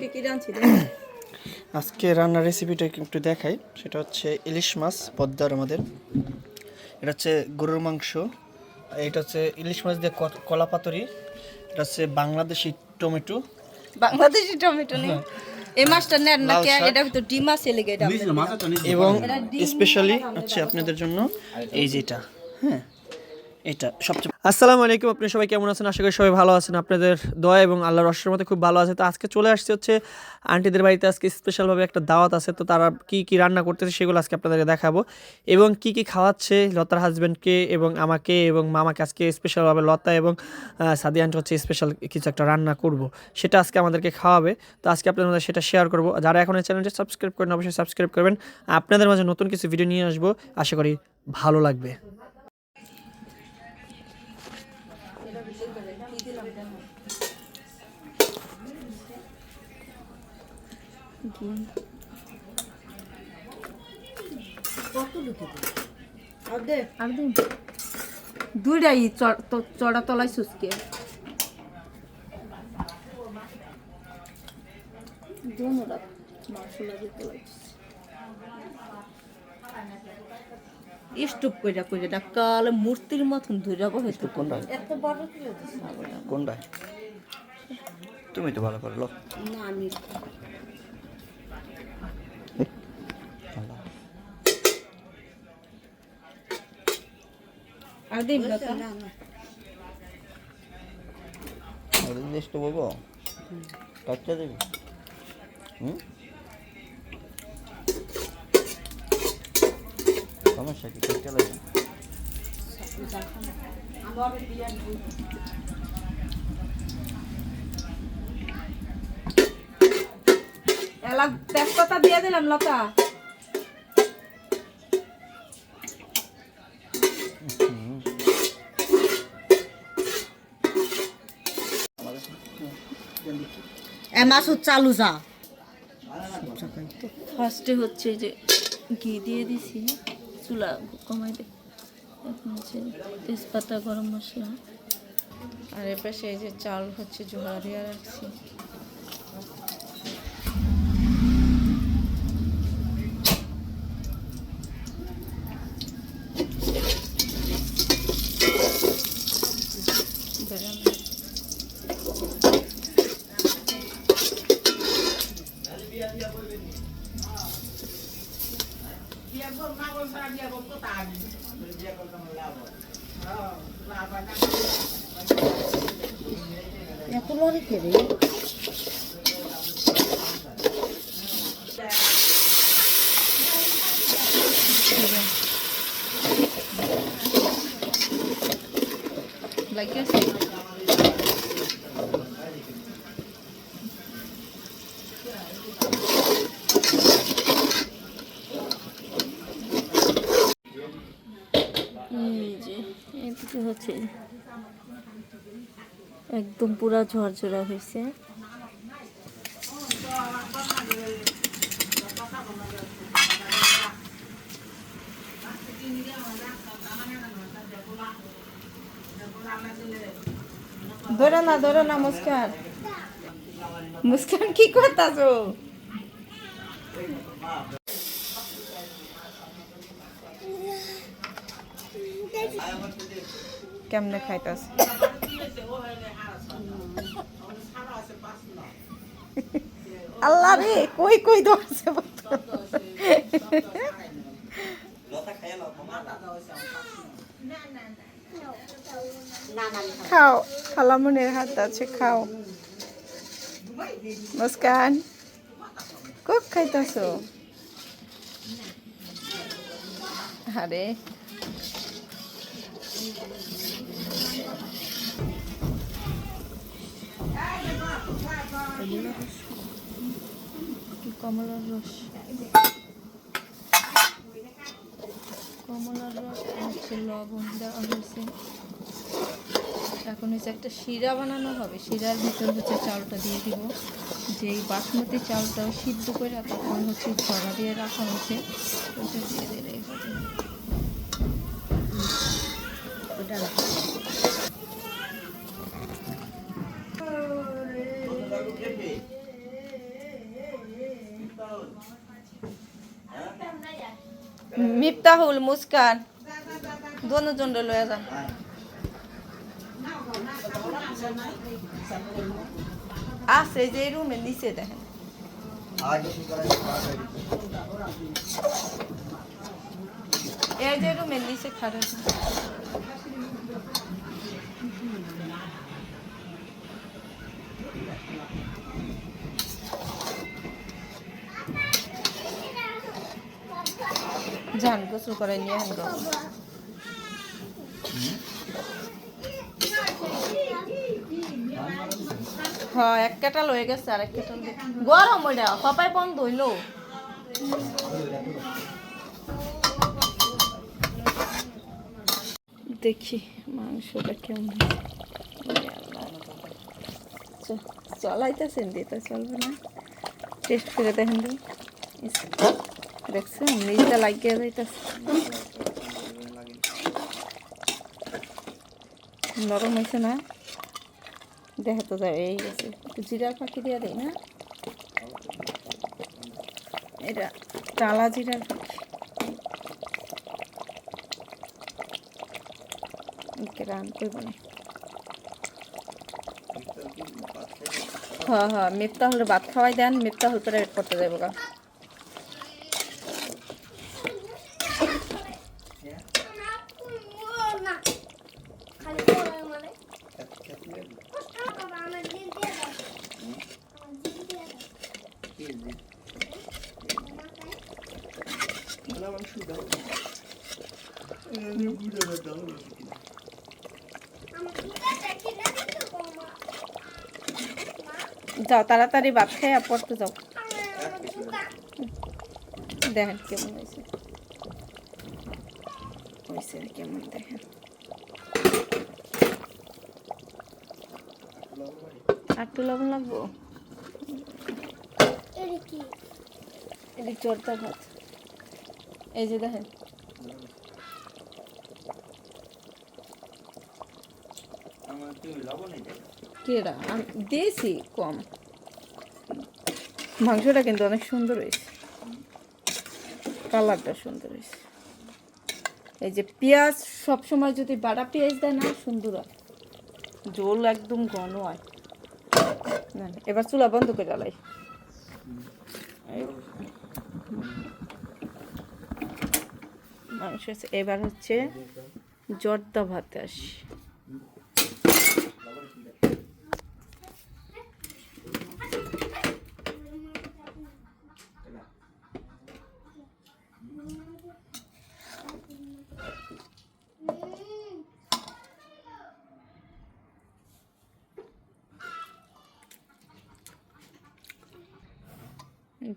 আজকে কি রাঁধছি? আজকে রান্নার রেসিপিটা একটু দেখাই। সেটা হচ্ছে ইলিশ মাছ পদ্মার আমাদের। এটা হচ্ছে গরুর মাংস। এটা হচ্ছে ইলিশ মাছ দিয়ে কলা পাতুরি। এটা হচ্ছে বাংলাদেশি টমেটো। বাংলাদেশি টমেটো নেই? এই মাছটা নেন না কে? এটা তো ডিম আছে লেগে এটা এবং স্পেশালি হচ্ছে আপনাদের জন্য এই যেটা। হ্যাঁ। এটা সবচেয়ে আসসালামু আলাইকুম, আপনি সবাই কেমন আছেন? আশা করি সবাই ভালো আছেন। আপনাদের দয়া এবং আল্লাহর রসের মধ্যে খুব ভালো আছে। তো আজকে চলে আসছে হচ্ছে আন্টিদের বাড়িতে। আজকে স্পেশালভাবে একটা দাওয়াত আছে। তো তারা কি কি রান্না করতেছে সেগুলো আজকে আপনাদেরকে দেখাবো। এবং কি কি খাওয়াচ্ছে লতার হাজব্যান্ডকে এবং আমাকে এবং মামাকে আজকে স্পেশালভাবে লতা এবং সাদি আন্টি হচ্ছে স্পেশাল কিছু একটা রান্না করব। সেটা আজকে আমাদেরকে খাওয়াবে। তো আজকে আপনাদের সেটা শেয়ার করব। যারা এখন এই চ্যানেলটি সাবস্ক্রাইব করেন, অবশ্যই সাবস্ক্রাইব করবেন। আপনাদের মাঝে নতুন কিছু ভিডিও নিয়ে আসব। আশা করি ভালো লাগবে। দুইটাই চড়া তলায় সুস্কে স্টুপ কইরা কইরা মূর্তির মতন ধরে হয়তো কোনটা? এত বড় কোনটা তুমি তো ভালো করে লো না আমি আর দিন না তো। জিনিস তো বলব? কাচ্চা দেবি। হুম? সমস্যা কি? কাচ্চা লাগে? এলা তেজপাতা দিয়ে দিলাম লতা। এ মাসুদ চালু যা ফার্স্টে হচ্ছে যে ঘি দিয়ে দিছি চুলা কমাই দে। এখন হচ্ছে তেজপাতা গরম মশলা। আর এপাশে পাশে এই যে চাল হচ্ছে জোহারিয়া রাখছি। এত লরি কে রে লাগিয়েছে? এই যে এদিকে হচ্ছে। একদম পুরা ঝরঝরা হয়েছে। ধরো না ধরো না মুস্কান। মুস্কান কি করতাছো? কেমনে খাইতাছে? আল্লাহ রে কই কই দোয়াছে খাও খালামনের হাত আছে খাও। মুস্কান খুব খাইতাছো। আরে। কমলার রস? কমলার রস হচ্ছে লবণ দেওয়া হয়েছে। এখন হচ্ছে একটা শিরা বানানো হবে। শিরার ভিতর হচ্ছে চালটা দিয়ে দিব। যেই বাসমতি চালটা সিদ্ধ করে তখন হচ্ছে ঝরা দিয়ে রাখা হয়েছে। ওটা দিয়ে দিলে হবে মিফতাহুল মুস্কান। দুজন লয়ে যান। আছে যে রুমে, নিচে দেখেন। এই যে রুমের নিচে খারাপ যান করে নিয়ে আন হ্যাঁ এক কেটাল হয়ে গেছে, আর এক কেটাল গরম ওইটা কপাই বন্ধ হইল। দেখি মাংসটা কেমন চলাইতেছেন দিতে চলবে না। টেস্ট করে দেখেন দেখছেন নিজটা লাগিয়ে যাইতেছে নরম হয়েছে না? দেখা তো যায় এই গেছে জিরার পাখি দিয়ে দেয় না? এটা টালা জিরার পাখি রান করব হ্যাঁ হ্যাঁ মিফতা হলে ভাত খাওয়াই দেন মিফতা হল পরে করতে যাব গা। যাও, তাড়াতাড়ি ভাত আর পড়তে যাও। দেখেন কেমন হয়েছে। হয়েছে কেমন, দেখেন। আর একটু লবণ লাগবো? ভাত। এই যে দেখেন। কেরা দিয়েছি কম। মাংসটা কিন্তু অনেক সুন্দর হয়েছে। কালারটা সুন্দর হয়েছে। এই যে পেঁয়াজ সবসময় যদি বাটা পেঁয়াজ দেয় না সুন্দর হয়। ঝোল একদম ঘন হয়। না এবার চুলা বন্ধ করে লাই মাংস হচ্ছে- এবার হচ্ছে জর্দা ভাতে আসি।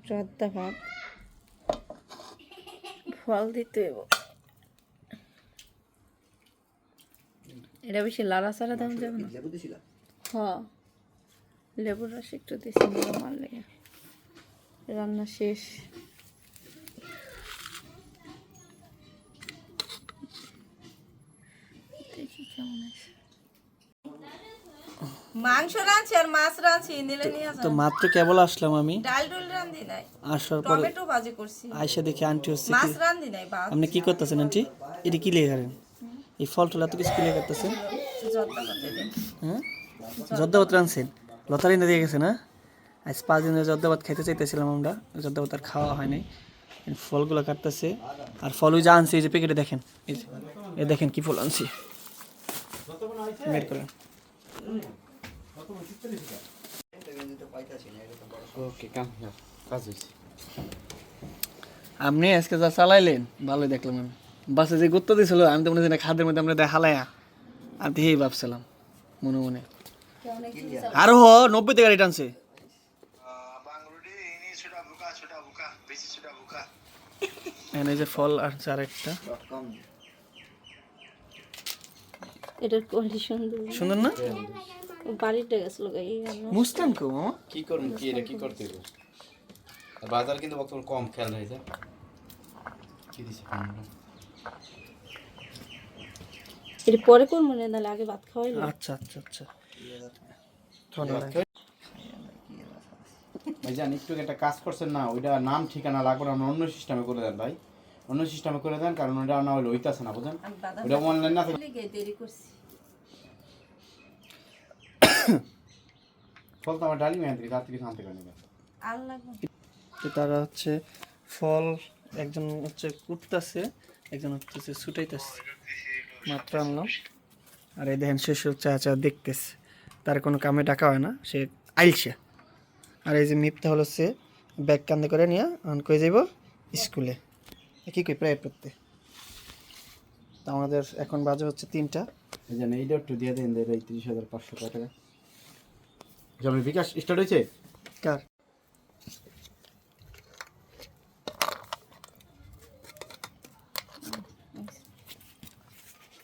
জর্দা ভাত ফল দিতে এটা বেশি লাড়া চাড়া দাম যাবে না। হ্যাঁ লেবুর রস একটু দিয়েছি আমার লেগে। রান্না শেষ। দেখি কেমন আছে। মাংস রাঁধছি আর মাছ রাঁধছি নিলে নিয়ে তো মাত্র কেবল আসলাম আমি? ডাল ডুল রান্ধি নাই। আসার পরে টমেটো ভাজি করছি। আয়সা দেখি আন্টি হচ্ছে মাছ রান্ধি নাই বা আপনি কি করতেছেন আন্টি? এটা কি লেগে করেন? এই ফল টল এত কিছু কি লেগে করতেছেন? হ্যাঁ? জর্দাবাত রানছেন লতারি না দিয়ে গেছে না আজ পাঁচ দিনের জর্দাবাত খাইতে চাইতেছিলাম আমরা। জর্দাবাত আর খাওয়া হয় নাই। ফলগুলো কাটতেছে। আর ফল ওই যে আনছি এই যে প্যাকেটে দেখেন। এই এই দেখেন কি ফল আনছি। বের করেন। ওকে কাম কাজ হয়েছে আপনি আজকে যা চালাইলেন ভালোই দেখলাম আমি। বাসে যে গুরুত্ব দিয়েছিল আমি তো মনে হয় খাদ্যের মধ্যে আমরা দেখালায়া আর দিয়েই ভাবছিলাম মনে মনে। আরও হ নব্বই গাড়ি টানছে এখানে এই যে ফল আর চার একটা। এটার কোয়ালিটি সুন্দর সুন্দর না? বাড়িতে গেছিল রান্না। মুস্তান কো করুন কি এটা কি করতে বাজার কিন্তু বর্তমানে কম খেয়াল হয়েছে কি দিছে এটা পরে করব না নাহলে আগে ভাত খাওয়াই আচ্ছা আচ্ছা আচ্ছা। ধন্যবাদ। ভাই জান একটু একটা কাজ করছেন না ওইটা নাম ঠিকানা লাগবে না অন্য সিস্টেমে করে দেন ভাই। অন্য সিস্টেমে করে দেন কারণ ওটা না হলে হইতাছে না বুঝেন? ওটা অনলাইন না থাকে দেরি করছি। ফল তো আমার ডালি রাত্রি খান থেকে নেবে তো তারা হচ্ছে ফল একজন হচ্ছে কুটতাছে একজন হচ্ছে ছুটাইতেছে। মাত্র আনলাম। আর এই দেখেন শেষ হচ্ছে আচ্ছা দেখতেছে। তার কোনো কামে ডাকা হয় না সে আইলছে। আর এই যে মিপটা হলো সে ব্যাগ কান্দে করে নিয়ে অন কই যাইব? স্কুলে। কি কই প্রায় পড়তে। তো আমাদের এখন বাজে হচ্ছে তিনটা। এই জন্য এইটা একটু দিয়ে দেন এই তিরিশ হাজার পাঁচশো টাকা। জমি বিকাশ স্টার্ট হয়েছে? কার?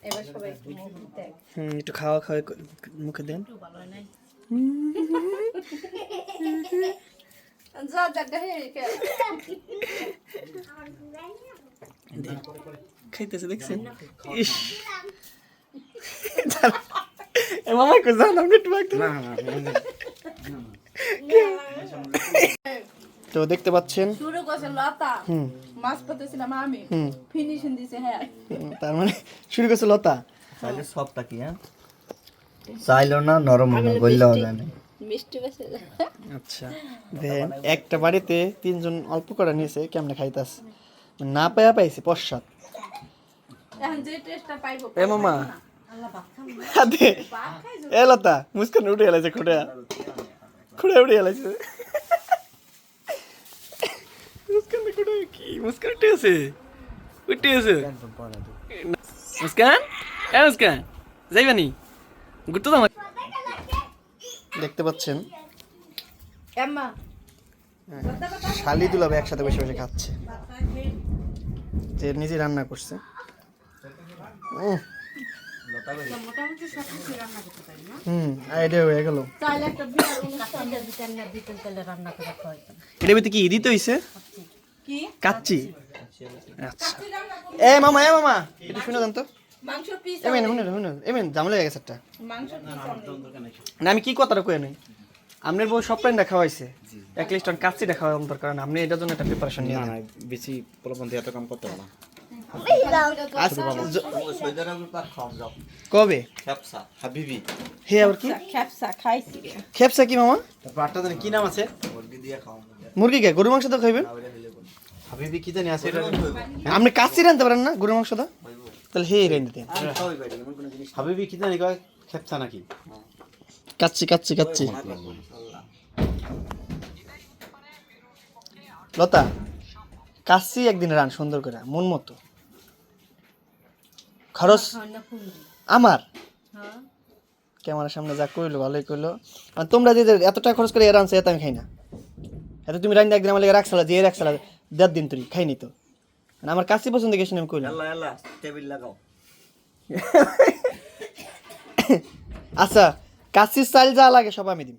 একটু হুম একটু খাওয়া খাওয়া মুখে দেন। একটু হয় খাইতেছে দেখছেন? ইস। মামা কো জান আপনি একটু বাকি না না। তো দেখতে পাচ্ছেন? শুরু করছে লতা। হুম। মাছ পাতেছিলাম আমি। হুম। ফিনিশিং দিছে হ্যাঁ। তার মানে শুরু করছে লতা? চাইলে সবটা কি হ্যাঁ? চাইলো না নরম না গইলেও না। মিষ্টি বেশি আচ্ছা দেন একটা বাড়িতে তিনজন অল্প করে নিয়েছে কেমনে খাইতাস? না পায়া পাইছে পশ্চাৎ। এখন যে টেস্টটা পাইবো এ মামা। হাতে এ লতা মুস্কান উঠে গেলাইছে খুঁড়ে। মুস্কান খুঁড়ে কি মুস্কান উঠে আছে উঠে আছে মুস্কান এ মুস্কান যাইবানি গুরুত্ব দাম দেখতে পাচ্ছেন? শালি দুলাবে একসাথে বসে বসে খাচ্ছে। যে নিজে রান্না করছে। উহ, মোটামুটি সব রান্না করতে পারি না? হুম আইডিয়া হয়ে গেল। তাহলে একটা বিয়ার অনুষ্ঠান। এটা ভিতরে কি দিতে হইছে? কি? কাচ্চি। আচ্ছা। এ মামা এ মামা এটা শুনে দেন তো। মাংস পিস এমেন শুনে শুনে এমেন জামলে গেছে একটা। পিস না আমি কি কথাটা কয়ে নাই? আপনার বউ সব প্ল্যানটা খাওয়াইছে এক লিস্ট কাচ্চিটা দেখা দরকার আপনি এটার জন্য একটা প্রিপারেশন নিয়ে না নেন। না বেশি প্রবন্ধে এত কাম করতে হবে না। কবে? হাবিবি। হে আবার কি? খেপসা কি মামা? তারপর জানি কি নাম আছে? মুরগি কে? গরু মাংস তো খাইবেন? হাবিবি কি জানি আছে আপনি কাচ্চি রানতে পারেন না গরু মাংস দা তাহলে হে রেন দিতেন হাবিবি কি জানি কয়? খেপসা নাকি? কাচ্চি কাচ্চি কাচ্চি। লতা কাচ্চি একদিন রান সুন্দর করে মন মতো। খরচ? আমার? ক্যামেরার সামনে যা কইলো ভালোই কইলো। আর তোমরা যে এত টাকা খরচ করে এর আনছো এত আমি খাই না। এত তুমি রান্না একদিন আমার লেগে রাখছালা যে রাখছালা দেড় দিন তুই খাইনি তো। মানে আমার কাছে পছন্দ গেছি আমি কইলাম। আল্লাহ আল্লাহ টেবিল লাগাও। আচ্ছা কাশির চাল যা লাগে সব আমি দিম।